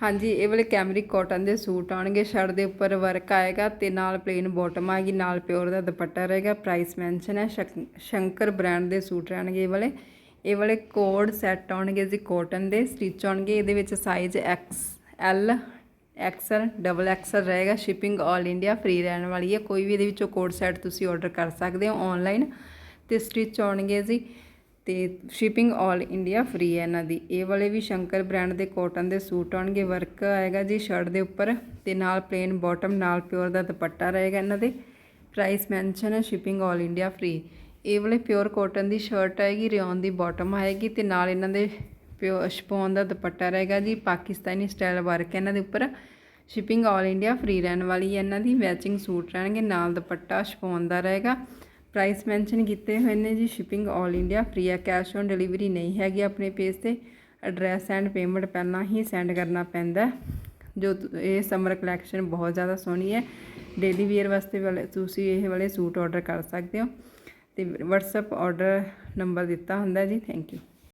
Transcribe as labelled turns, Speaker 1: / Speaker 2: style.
Speaker 1: ਹਾਂਜੀ, ਇਹ ਵਾਲੇ ਕੈਮਰਿਕ ਕਾਟਨ ਦੇ ਸੂਟ ਆਉਣਗੇ। ਸ਼ਰਟ ਦੇ ਉੱਪਰ ਵਰਕ ਆਏਗਾ ਤੇ ਨਾਲ ਪਲੇਨ ਬਾਟਮ ਆਏਗੀ, ਨਾਲ ਪਿਓਰ ਦਾ ਦੁਪੱਟਾ ਰਹੇਗਾ। ਪ੍ਰਾਈਸ ਮੈਂਸ਼ਨ ਹੈ ਸ਼ੰਕਰ ਬ੍ਰਾਂਡ ਦੇ ਸੂਟ ਰਹਿਣਗੇ ਇਹ ਵਾਲੇ। ਇਹ ਵਾਲੇ ਕੋਡ ਸੈੱਟ ਆਉਣਗੇ ਜੀ ਕਾਟਨ ਦੇ ਸਟਿਚ ਆਉਣਗੇ। ਇਹਦੇ ਵਿੱਚ size X L XL double XL ਰਹੇਗਾ। ਸ਼ਿਪਿੰਗ 올 ਇੰਡੀਆ ਫ੍ਰੀ ਰਹਿਣ ਵਾਲੀ ਹੈ। ਕੋਈ ਵੀ ਇਹਦੇ ਵਿੱਚੋਂ ਕੋਡ ਸੈੱਟ ਤੁਸੀਂ ਆਰਡਰ ਕਰ ਸਕਦੇ ਹੋ ਆਨਲਾਈਨ ਤੇ ਸਟਿਚ ਆਉਣਗੇ ਜੀ। ਤੇ ਸ਼ਿਪਿੰਗ 올 ਇੰਡੀਆ ਫ੍ਰੀ ਹੈ ਇਹਨਾਂ ਦੀ ਇਹ ਵਾਲੇ ਵੀ ਸ਼ੰਕਰ ਬ੍ਰਾਂਡ ਦੇ ਕਾਟਨ ਦੇ ਸੂਟ ਆਉਣਗੇ ਵਰਕ ਆਏਗਾ ਜੀ ਸ਼ਰਟ ਦੇ ਉੱਪਰ ਤੇ ਨਾਲ ਪਲੇਨ ਬਾਟਮ ਨਾਲ ਪਿਓਰ ਦਾ ਦੁਪੱਟਾ ਰਹੇਗਾ ਇਹਨਾਂ ਦੇ ਪ੍ਰਾਈਸ ਮੈਂਸ਼ਨ ਹੈ ਸ਼ਿਪਿੰਗ 올 ਇੰਡੀਆ ਫ੍ਰੀ ਇਹ ਵਾਲੇ ਪਿਓਰ ਕਾਟਨ ਦੀ ਸ਼ਰਟ ਆਏਗੀ ਰਿਓਨ ਦੀ ਬਾਟਮ ਆਏਗੀ ਤੇ ਨਾਲ ਇਹਨਾਂ ਦੇ ਪਿਓ ਸ਼ਪੋਨ ਦਾ ਦੁਪੱਟਾ ਰਹੇਗਾ ਜੀ ਪਾਕਿਸਤਾਨੀ ਸਟਾਈਲ ਵਰਕ ਹੈ ਇਹਨਾਂ ਦੇ ਉੱਪਰ ਸ਼ਿਪਿੰਗ 올 ਇੰਡੀਆ ਫ੍ਰੀ ਰਹਿਣ ਵਾਲੀ ਹੈ ਇਹਨਾਂ ਦੀ ਮੈਚਿੰਗ ਸੂਟ ਰਹਿਣਗੇ ਨਾਲ ਦੁਪੱਟਾ ਸ਼ਪੋਨ ਦਾ ਰਹੇਗਾ ਪ੍ਰਾਈਸ ਮੈਂਸ਼ਨ ਕੀਤੇ ਹੋਏ ਨੇ ਜੀ ਸ਼ਿਪਿੰਗ 올 ਇੰਡੀਆ ਫ੍ਰੀ ਹੈ ਕੈਸ਼ ਔਨ ਡਿਲੀਵਰੀ ਨਹੀਂ ਹੈਗੀ ਆਪਣੇ ਪੇਜ ਤੇ। ਐਡਰੈਸ ਐਂਡ ਪੇਮੈਂਟ ਪਹਿਲਾਂ ਹੀ ਸੈਂਡ ਕਰਨਾ ਪੈਂਦਾ ਜੋ ਇਹ ਸਮਰ ਕਲੈਕਸ਼ਨ ਬਹੁਤ ਜ਼ਿਆਦਾ ਸੋਹਣੀ ਹੈ। ਡੇਲੀ ਵੇਅਰ ਵਾਸਤੇ ਵਾਲੇ, ਤੁਸੀਂ ਇਹ ਵਾਲੇ ਸੂਟ ਆਰਡਰ ਕਰ ਸਕਦੇ ਹੋ। ਤੇ WhatsApp ਆਰਡਰ ਨੰਬਰ ਦਿੱਤਾ ਹੁੰਦਾ ਜੀ ਥੈਂਕ ਯੂ